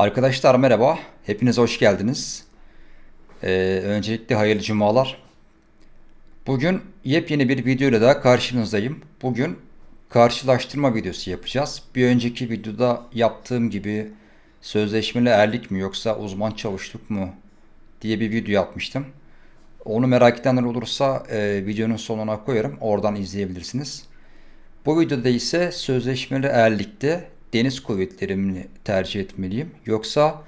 Arkadaşlar merhaba. Hepiniz hoş geldiniz. Ee, öncelikle hayırlı cumalar. Bugün yepyeni bir video ile daha karşınızdayım. Bugün karşılaştırma videosu yapacağız. Bir önceki videoda yaptığım gibi sözleşmeli erlik mi yoksa uzman çavuşluk mu diye bir video yapmıştım. Onu merak edenler olursa e, videonun sonuna koyarım. Oradan izleyebilirsiniz. Bu videoda ise sözleşmeli erlikte deniz kuvvetlerini mi tercih etmeliyim yoksa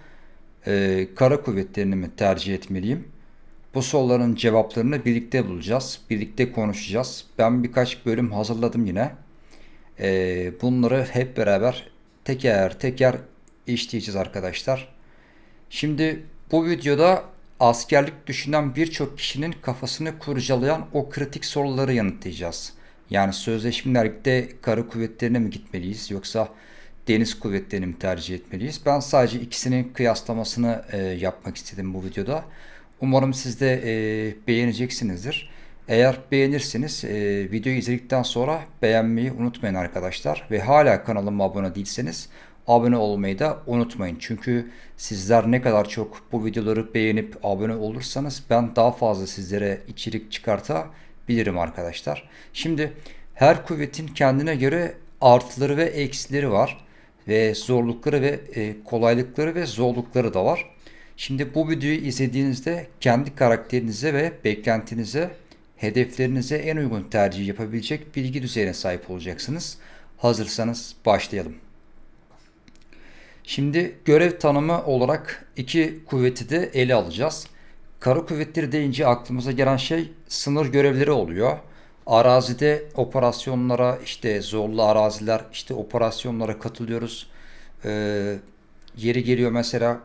e, kara kuvvetlerini mi tercih etmeliyim? Bu soruların cevaplarını birlikte bulacağız. Birlikte konuşacağız. Ben birkaç bölüm hazırladım yine. E, bunları hep beraber teker teker işleyeceğiz arkadaşlar. Şimdi bu videoda askerlik düşünen birçok kişinin kafasını kurcalayan o kritik soruları yanıtlayacağız. Yani sözleşmelerde kara kuvvetlerine mi gitmeliyiz yoksa deniz kuvvetlerini mi tercih etmeliyiz? Ben sadece ikisinin kıyaslamasını e, yapmak istedim bu videoda. Umarım siz de e, beğeneceksinizdir. Eğer beğenirseniz e, videoyu izledikten sonra beğenmeyi unutmayın arkadaşlar. Ve hala kanalıma abone değilseniz abone olmayı da unutmayın. Çünkü sizler ne kadar çok bu videoları beğenip abone olursanız ben daha fazla sizlere içerik çıkartabilirim arkadaşlar. Şimdi her kuvvetin kendine göre artıları ve eksileri var ve zorlukları ve e, kolaylıkları ve zorlukları da var. Şimdi bu videoyu izlediğinizde kendi karakterinize ve beklentinize, hedeflerinize en uygun tercih yapabilecek bilgi düzeyine sahip olacaksınız. Hazırsanız başlayalım. Şimdi görev tanımı olarak iki kuvveti de ele alacağız. Kara kuvvetleri deyince aklımıza gelen şey sınır görevleri oluyor. Arazide operasyonlara işte zorlu araziler işte operasyonlara katılıyoruz. Ee, yeri geliyor mesela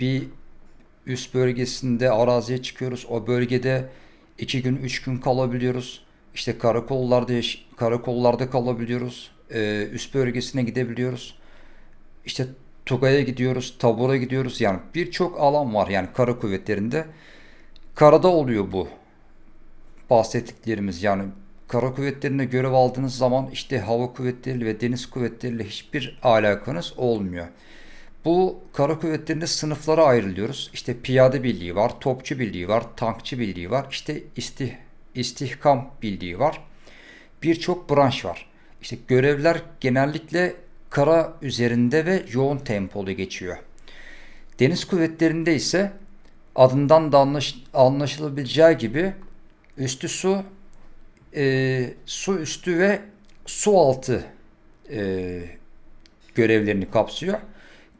bir üst bölgesinde araziye çıkıyoruz. O bölgede iki gün üç gün kalabiliyoruz. İşte karakollarda karakollarda kalabiliyoruz. Ee, üst bölgesine gidebiliyoruz. İşte Tugay'a gidiyoruz, Tabur'a gidiyoruz. Yani birçok alan var yani kara kuvvetlerinde. Karada oluyor bu bahsettiklerimiz yani kara kuvvetlerine görev aldığınız zaman işte hava kuvvetleriyle ve deniz kuvvetleriyle hiçbir alakanız olmuyor. Bu kara kuvvetlerinde sınıflara ayrılıyoruz. İşte piyade birliği var, topçu birliği var, tankçı birliği var, işte istih, istihkam birliği var. Birçok branş var. İşte görevler genellikle kara üzerinde ve yoğun tempolu geçiyor. Deniz kuvvetlerinde ise adından da anlaş, anlaşılabileceği gibi üstü su, e, su üstü ve su altı e, görevlerini kapsıyor.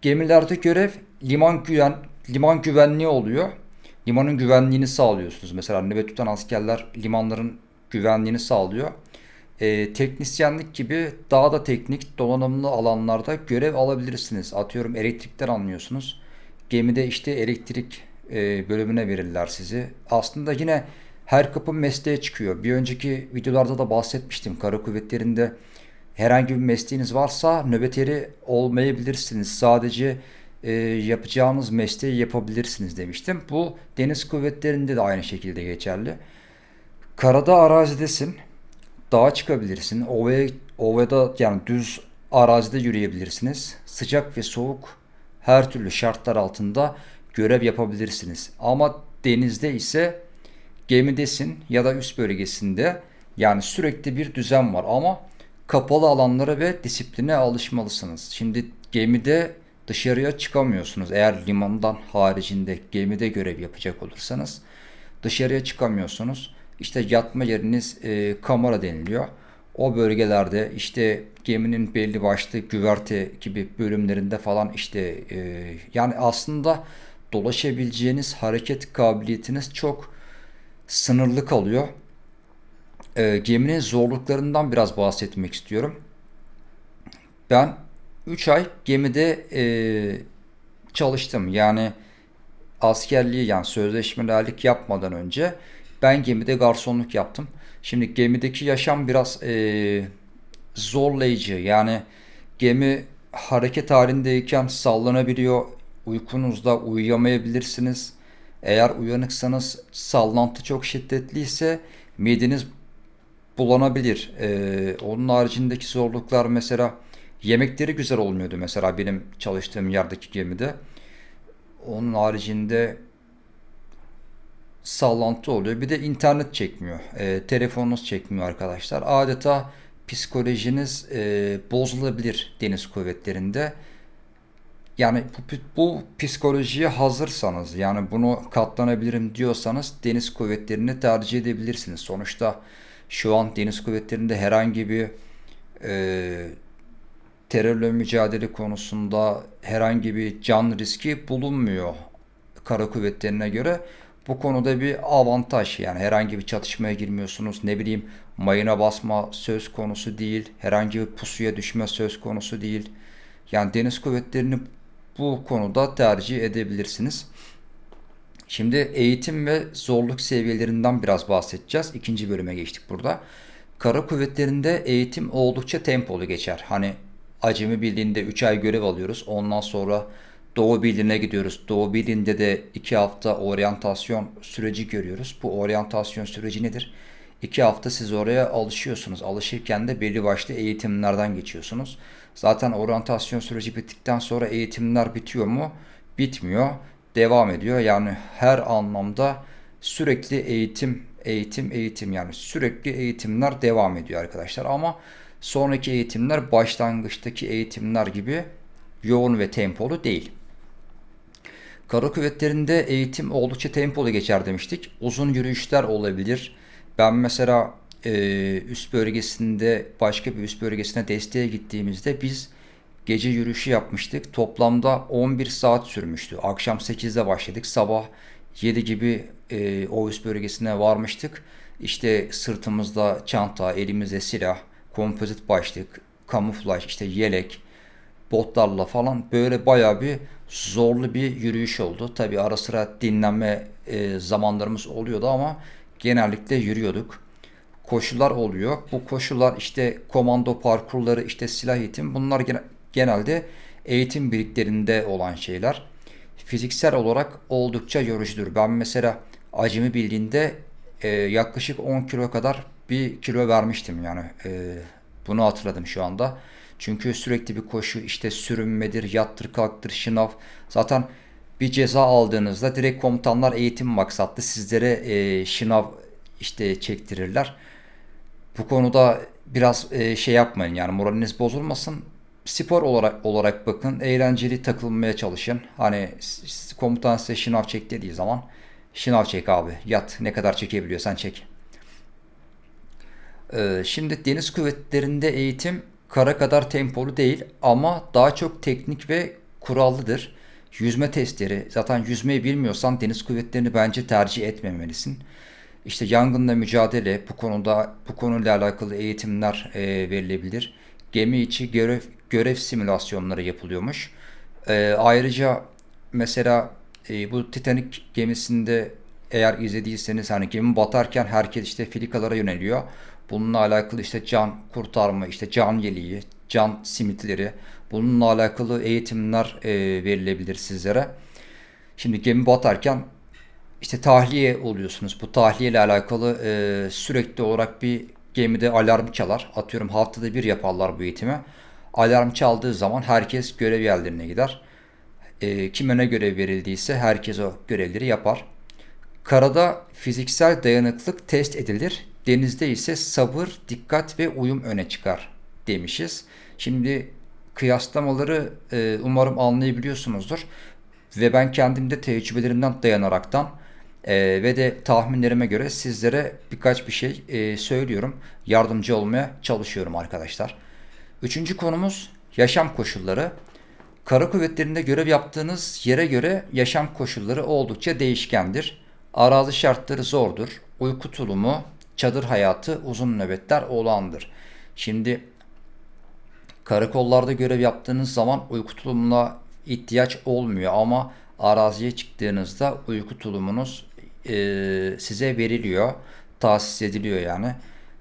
Gemilerde görev liman güven liman güvenliği oluyor. Limanın güvenliğini sağlıyorsunuz. Mesela nöbet tutan askerler limanların güvenliğini sağlıyor. E, teknisyenlik gibi daha da teknik donanımlı alanlarda görev alabilirsiniz. Atıyorum elektrikten anlıyorsunuz. Gemide işte elektrik e, bölümüne verirler sizi. Aslında yine her kapı mesleğe çıkıyor. Bir önceki videolarda da bahsetmiştim. Kara kuvvetlerinde herhangi bir mesleğiniz varsa nöbeteri olmayabilirsiniz. Sadece e, yapacağınız mesleği yapabilirsiniz demiştim. Bu deniz kuvvetlerinde de aynı şekilde geçerli. Karada arazidesin. Dağa çıkabilirsin. Ovaya, ovada yani düz arazide yürüyebilirsiniz. Sıcak ve soğuk her türlü şartlar altında görev yapabilirsiniz. Ama denizde ise gemidesin ya da üst bölgesinde yani sürekli bir düzen var ama kapalı alanlara ve disipline alışmalısınız. Şimdi gemide dışarıya çıkamıyorsunuz. Eğer limandan haricinde gemide görev yapacak olursanız dışarıya çıkamıyorsunuz. İşte yatma yeriniz e, kamera deniliyor. O bölgelerde işte geminin belli başlı güverte gibi bölümlerinde falan işte e, yani aslında dolaşabileceğiniz hareket kabiliyetiniz çok sınırlı kalıyor. E, geminin zorluklarından biraz bahsetmek istiyorum. Ben 3 ay gemide e, çalıştım. Yani askerliği yani sözleşmelerlik yapmadan önce ben gemide garsonluk yaptım. Şimdi gemideki yaşam biraz e, zorlayıcı. Yani gemi hareket halindeyken sallanabiliyor. Uykunuzda uyuyamayabilirsiniz. Eğer uyanıksanız sallantı çok şiddetliyse mideniz bulanabilir. Ee, onun haricindeki zorluklar mesela Yemekleri güzel olmuyordu mesela benim çalıştığım yerdeki gemide. Onun haricinde sallantı oluyor. Bir de internet çekmiyor. E, telefonunuz çekmiyor arkadaşlar. Adeta psikolojiniz e, bozulabilir deniz kuvvetlerinde. Yani bu, bu psikolojiye hazırsanız yani bunu katlanabilirim diyorsanız deniz kuvvetlerini tercih edebilirsiniz. Sonuçta şu an deniz kuvvetlerinde herhangi bir e, terörle mücadele konusunda herhangi bir can riski bulunmuyor kara kuvvetlerine göre. Bu konuda bir avantaj yani herhangi bir çatışmaya girmiyorsunuz. Ne bileyim mayına basma söz konusu değil. Herhangi bir pusuya düşme söz konusu değil. Yani deniz kuvvetlerini bu konuda tercih edebilirsiniz. Şimdi eğitim ve zorluk seviyelerinden biraz bahsedeceğiz. İkinci bölüme geçtik burada. Kara kuvvetlerinde eğitim oldukça tempolu geçer. Hani acemi bildiğinde 3 ay görev alıyoruz. Ondan sonra Doğu Birliği'ne gidiyoruz. Doğu Birliği'nde de 2 hafta oryantasyon süreci görüyoruz. Bu oryantasyon süreci nedir? 2 hafta siz oraya alışıyorsunuz. Alışırken de belli başlı eğitimlerden geçiyorsunuz. Zaten oryantasyon süreci bittikten sonra eğitimler bitiyor mu? Bitmiyor. Devam ediyor. Yani her anlamda sürekli eğitim, eğitim, eğitim yani sürekli eğitimler devam ediyor arkadaşlar. Ama sonraki eğitimler başlangıçtaki eğitimler gibi yoğun ve tempolu değil. Kara kuvvetlerinde eğitim oldukça tempolu geçer demiştik. Uzun yürüyüşler olabilir. Ben mesela e, üst bölgesinde başka bir üst bölgesine desteğe gittiğimizde biz gece yürüyüşü yapmıştık. Toplamda 11 saat sürmüştü. Akşam 8'de başladık. Sabah 7 gibi e, o üst bölgesine varmıştık. İşte sırtımızda çanta, elimizde silah, kompozit başlık, kamuflaj, işte yelek, botlarla falan böyle baya bir zorlu bir yürüyüş oldu. Tabi ara sıra dinlenme e, zamanlarımız oluyordu ama genellikle yürüyorduk. Koşular oluyor. Bu koşular işte komando parkurları, işte silah eğitim bunlar genelde eğitim birliklerinde olan şeyler. Fiziksel olarak oldukça yorucudur. Ben mesela acemi bildiğinde e, yaklaşık 10 kilo kadar bir kilo vermiştim yani. E, bunu hatırladım şu anda. Çünkü sürekli bir koşu işte sürünmedir, yattır kalktır, şınav. Zaten bir ceza aldığınızda direkt komutanlar eğitim maksatlı sizlere e, şınav işte çektirirler. Bu konuda biraz e, şey yapmayın yani moraliniz bozulmasın. Spor olarak olarak bakın, eğlenceli takılmaya çalışın. Hani komutan size şınav çek dediği zaman şınav çek abi. Yat ne kadar çekebiliyorsan çek. Ee, şimdi deniz kuvvetlerinde eğitim kara kadar tempolu değil ama daha çok teknik ve kurallıdır. Yüzme testleri zaten yüzmeyi bilmiyorsan deniz kuvvetlerini bence tercih etmemelisin. İşte yangınla mücadele bu konuda bu konuyla alakalı eğitimler e, verilebilir. Gemi içi görev görev simülasyonları yapılıyormuş. E, ayrıca mesela e, bu Titanic gemisinde eğer izlediyseniz hani gemi batarken herkes işte filikalara yöneliyor. Bununla alakalı işte can kurtarma, işte can yeleği, can simitleri, bununla alakalı eğitimler e, verilebilir sizlere. Şimdi gemi batarken işte tahliye oluyorsunuz. Bu tahliye ile alakalı e, sürekli olarak bir gemide alarm çalar. Atıyorum haftada bir yaparlar bu eğitimi. Alarm çaldığı zaman herkes görev yerlerine gider. E, kime ne görev verildiyse herkes o görevleri yapar. Karada fiziksel dayanıklık test edilir. Denizde ise sabır, dikkat ve uyum öne çıkar demişiz. Şimdi kıyaslamaları e, umarım anlayabiliyorsunuzdur. Ve ben kendimde tecrübelerimden dayanaraktan e, ve de tahminlerime göre sizlere birkaç bir şey e, söylüyorum. Yardımcı olmaya çalışıyorum arkadaşlar. Üçüncü konumuz yaşam koşulları. Kara kuvvetlerinde görev yaptığınız yere göre yaşam koşulları oldukça değişkendir. Arazi şartları zordur. Uyku tulumu, çadır hayatı, uzun nöbetler olağandır. Şimdi karakollarda görev yaptığınız zaman uyku tulumuna ihtiyaç olmuyor ama araziye çıktığınızda uyku tulumunuz e, size veriliyor, tahsis ediliyor yani.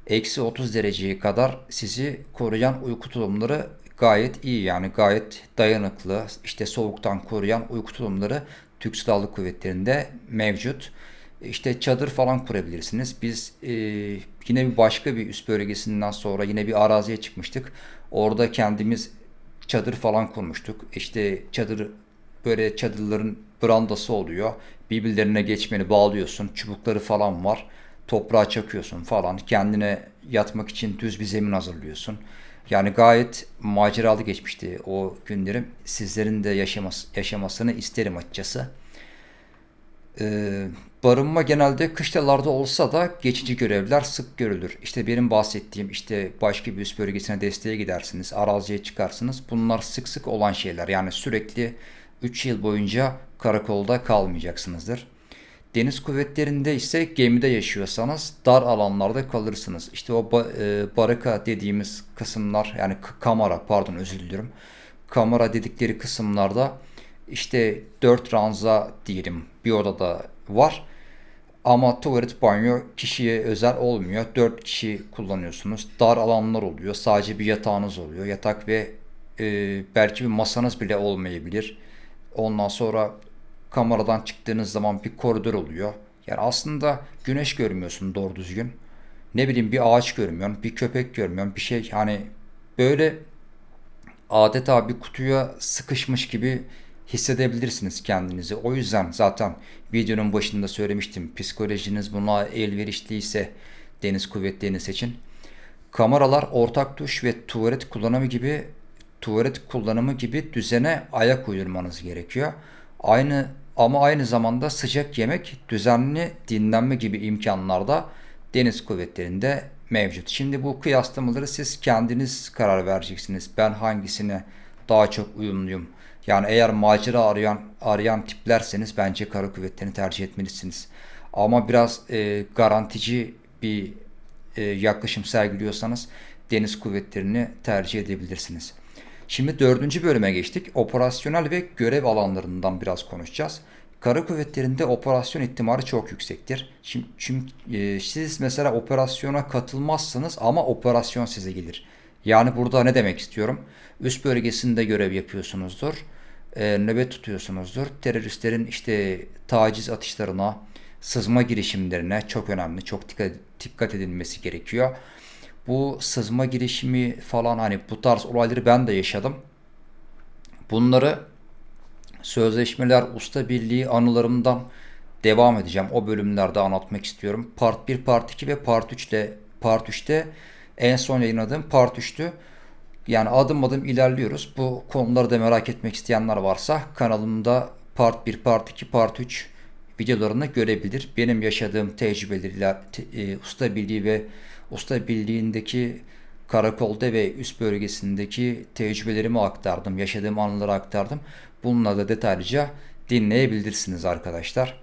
Eksi 30 dereceye kadar sizi koruyan uyku tulumları gayet iyi yani gayet dayanıklı işte soğuktan koruyan uyku tulumları Türk Silahlı Kuvvetleri'nde mevcut işte çadır falan kurabilirsiniz. Biz e, yine bir başka bir üst bölgesinden sonra yine bir araziye çıkmıştık. Orada kendimiz çadır falan kurmuştuk. İşte çadır böyle çadırların brandası oluyor. Birbirlerine geçmeni bağlıyorsun. Çubukları falan var. Toprağa çakıyorsun falan. Kendine yatmak için düz bir zemin hazırlıyorsun. Yani gayet maceralı geçmişti o günlerim. Sizlerin de yaşaması, yaşamasını isterim açıkçası. Ee, barınma genelde kışlalarda olsa da geçici görevler sık görülür. İşte benim bahsettiğim işte başka bir üst bölgesine desteğe gidersiniz, araziye çıkarsınız. Bunlar sık sık olan şeyler. Yani sürekli 3 yıl boyunca karakolda kalmayacaksınızdır. Deniz kuvvetlerinde ise gemide yaşıyorsanız dar alanlarda kalırsınız. İşte o ba- e, baraka dediğimiz kısımlar yani kamera pardon özür diliyorum. Kamera dedikleri kısımlarda işte 4 ranza diyelim bir odada var. Ama tuvalet banyo kişiye özel olmuyor. 4 kişi kullanıyorsunuz. Dar alanlar oluyor. Sadece bir yatağınız oluyor. Yatak ve e, belki bir masanız bile olmayabilir. Ondan sonra kameradan çıktığınız zaman bir koridor oluyor. Yani aslında güneş görmüyorsun doğru düzgün. Ne bileyim bir ağaç görmüyorsun, bir köpek görmüyorsun, bir şey hani böyle adeta bir kutuya sıkışmış gibi hissedebilirsiniz kendinizi. O yüzden zaten videonun başında söylemiştim. Psikolojiniz buna elverişliyse deniz kuvvetlerini seçin. Kameralar ortak duş ve tuvalet kullanımı gibi tuvalet kullanımı gibi düzene ayak uydurmanız gerekiyor. Aynı ama aynı zamanda sıcak yemek, düzenli dinlenme gibi imkanlar da deniz kuvvetlerinde mevcut. Şimdi bu kıyaslamaları siz kendiniz karar vereceksiniz. Ben hangisine daha çok uyumluyum? Yani eğer macera arayan arayan tiplerseniz bence kara kuvvetlerini tercih etmelisiniz. Ama biraz e, garantici bir e, yaklaşım sergiliyorsanız deniz kuvvetlerini tercih edebilirsiniz. Şimdi dördüncü bölüme geçtik. Operasyonel ve görev alanlarından biraz konuşacağız. Kara kuvvetlerinde operasyon ihtimali çok yüksektir. Şimdi, çünkü e, siz mesela operasyona katılmazsınız ama operasyon size gelir. Yani burada ne demek istiyorum? Üst bölgesinde görev yapıyorsunuzdur. E, nöbet tutuyorsunuzdur. Teröristlerin işte taciz atışlarına, sızma girişimlerine çok önemli, çok dikkat, dikkat edilmesi gerekiyor. Bu sızma girişimi falan hani bu tarz olayları ben de yaşadım. Bunları sözleşmeler, usta birliği anılarımdan devam edeceğim. O bölümlerde anlatmak istiyorum. Part 1, Part 2 ve Part 3 ile Part 3'te en son yayınladığım Part 3'tü. Yani adım adım ilerliyoruz. Bu konuları da merak etmek isteyenler varsa kanalımda Part 1, Part 2, Part 3 videolarını görebilir. Benim yaşadığım tecrübeleri, te, e, usta birliği ve usta birliğindeki karakolda ve üst bölgesindeki tecrübelerimi aktardım. Yaşadığım anıları aktardım. Bununla da detaylıca dinleyebilirsiniz arkadaşlar.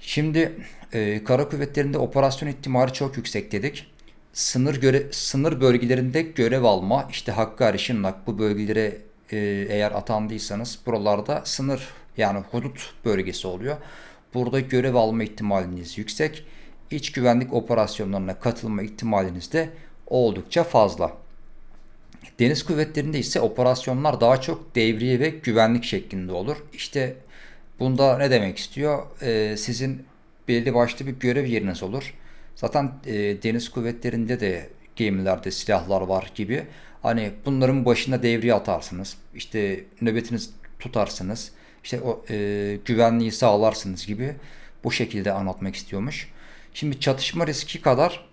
Şimdi e, kara kuvvetlerinde operasyon ihtimali çok yüksek dedik. Sınır göre sınır bölgelerinde görev alma, işte Hakkari, Şırnak bu bölgelere e, eğer atandıysanız buralarda sınır yani hudut bölgesi oluyor. Burada görev alma ihtimaliniz yüksek. İç güvenlik operasyonlarına katılma ihtimaliniz de oldukça fazla. Deniz kuvvetlerinde ise operasyonlar daha çok devriye ve güvenlik şeklinde olur. İşte bunda ne demek istiyor? Ee, sizin belli başlı bir görev yeriniz olur. Zaten e, deniz kuvvetlerinde de gemilerde silahlar var gibi. Hani bunların başına devriye atarsınız. İşte nöbetiniz tutarsınız. İşte o e, güvenliği sağlarsınız gibi bu şekilde anlatmak istiyormuş. Şimdi çatışma riski kadar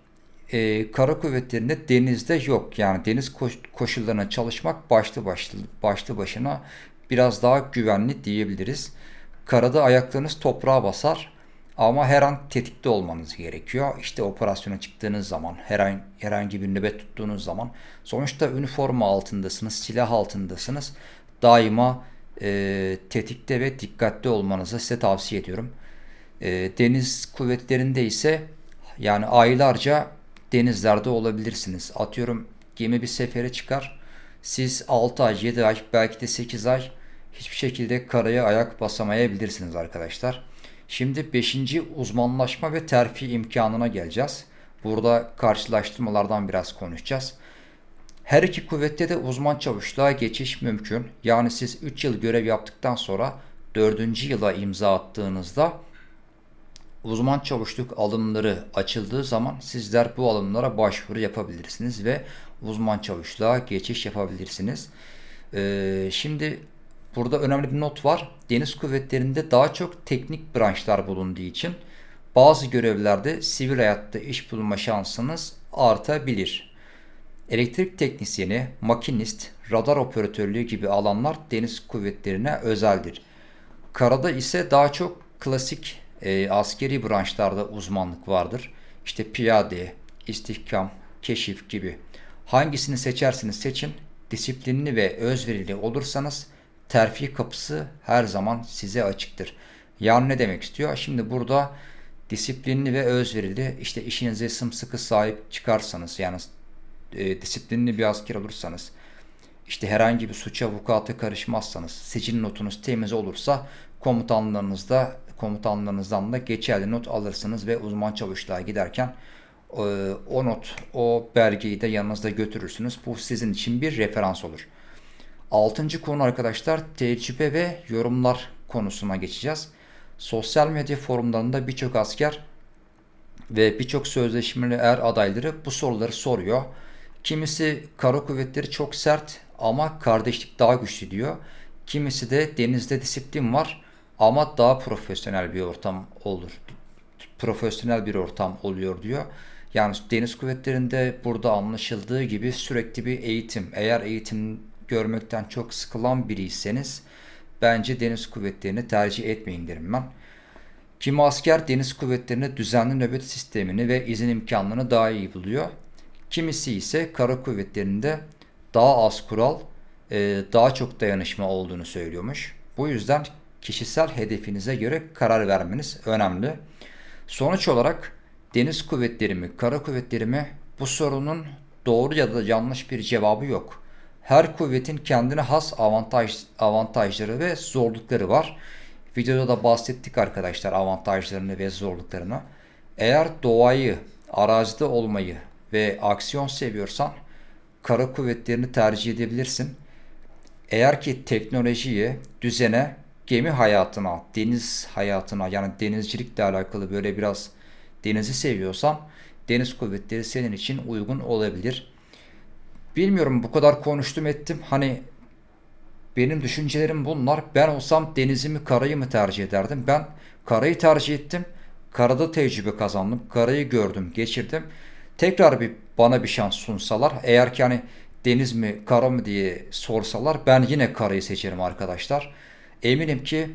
e, kara kuvvetlerinde denizde yok. Yani deniz koş, koşullarına çalışmak başlı başlı başlı başına biraz daha güvenli diyebiliriz. Karada ayaklarınız toprağa basar ama her an tetikte olmanız gerekiyor. İşte operasyona çıktığınız zaman, herhangi, herhangi bir nöbet tuttuğunuz zaman sonuçta üniforma altındasınız, silah altındasınız. Daima e, tetikte ve dikkatli olmanızı size tavsiye ediyorum. E, deniz kuvvetlerinde ise yani aylarca denizlerde olabilirsiniz. Atıyorum gemi bir sefere çıkar. Siz 6 ay, 7 ay, belki de 8 ay hiçbir şekilde karaya ayak basamayabilirsiniz arkadaşlar. Şimdi 5. uzmanlaşma ve terfi imkanına geleceğiz. Burada karşılaştırmalardan biraz konuşacağız. Her iki kuvvette de uzman çavuşluğa geçiş mümkün. Yani siz 3 yıl görev yaptıktan sonra 4. yıla imza attığınızda uzman çavuşluk alımları açıldığı zaman sizler bu alımlara başvuru yapabilirsiniz ve uzman çavuşluğa geçiş yapabilirsiniz. Ee, şimdi burada önemli bir not var. Deniz kuvvetlerinde daha çok teknik branşlar bulunduğu için bazı görevlerde sivil hayatta iş bulma şansınız artabilir. Elektrik teknisyeni, makinist, radar operatörlüğü gibi alanlar deniz kuvvetlerine özeldir. Karada ise daha çok klasik e, askeri branşlarda uzmanlık vardır. İşte piyade, istihkam, keşif gibi. Hangisini seçerseniz seçin, disiplinli ve özverili olursanız terfi kapısı her zaman size açıktır. Yani ne demek istiyor? Şimdi burada disiplinli ve özverili işte işinize sımsıkı sahip çıkarsanız yani e, disiplinli bir asker olursanız işte herhangi bir suça vukuata karışmazsanız sicil notunuz temiz olursa komutanlarınızda komutanlarınızdan da geçerli not alırsınız ve uzman çavuşluğa giderken e, o not, o belgeyi de yanınızda götürürsünüz. Bu sizin için bir referans olur. Altıncı konu arkadaşlar tecrübe ve yorumlar konusuna geçeceğiz. Sosyal medya forumlarında birçok asker ve birçok sözleşmeli er adayları bu soruları soruyor. Kimisi kara kuvvetleri çok sert ama kardeşlik daha güçlü diyor. Kimisi de denizde disiplin var ama daha profesyonel bir ortam olur. Profesyonel bir ortam oluyor diyor. Yani deniz kuvvetlerinde burada anlaşıldığı gibi sürekli bir eğitim. Eğer eğitim görmekten çok sıkılan biriyseniz bence deniz kuvvetlerini tercih etmeyin derim ben. Kimi asker deniz kuvvetlerine düzenli nöbet sistemini ve izin imkanlarını daha iyi buluyor. Kimisi ise kara kuvvetlerinde daha az kural, e, daha çok dayanışma olduğunu söylüyormuş. Bu yüzden kişisel hedefinize göre karar vermeniz önemli. Sonuç olarak deniz kuvvetleri mi, kara kuvvetleri mi bu sorunun doğru ya da yanlış bir cevabı yok. Her kuvvetin kendine has avantaj, avantajları ve zorlukları var. Videoda da bahsettik arkadaşlar avantajlarını ve zorluklarını. Eğer doğayı, arazide olmayı ve aksiyon seviyorsan kara kuvvetlerini tercih edebilirsin. Eğer ki teknolojiye, düzene, gemi hayatına, deniz hayatına yani denizcilikle alakalı böyle biraz denizi seviyorsan deniz kuvvetleri senin için uygun olabilir. Bilmiyorum bu kadar konuştum ettim. Hani benim düşüncelerim bunlar. Ben olsam denizi mi karayı mı tercih ederdim? Ben karayı tercih ettim. Karada tecrübe kazandım. Karayı gördüm, geçirdim. Tekrar bir bana bir şans sunsalar, eğer ki hani deniz mi, kara mı diye sorsalar ben yine karayı seçerim arkadaşlar. Eminim ki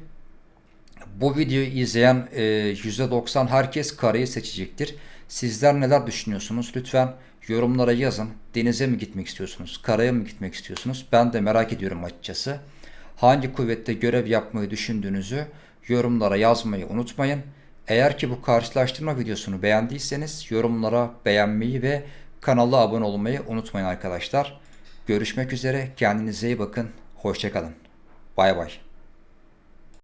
bu videoyu izleyen e, %90 herkes karayı seçecektir. Sizler neler düşünüyorsunuz? Lütfen yorumlara yazın. Denize mi gitmek istiyorsunuz? Karaya mı gitmek istiyorsunuz? Ben de merak ediyorum açıkçası. Hangi kuvvette görev yapmayı düşündüğünüzü yorumlara yazmayı unutmayın. Eğer ki bu karşılaştırma videosunu beğendiyseniz yorumlara beğenmeyi ve kanala abone olmayı unutmayın arkadaşlar. Görüşmek üzere. Kendinize iyi bakın. Hoşçakalın. Bay bay.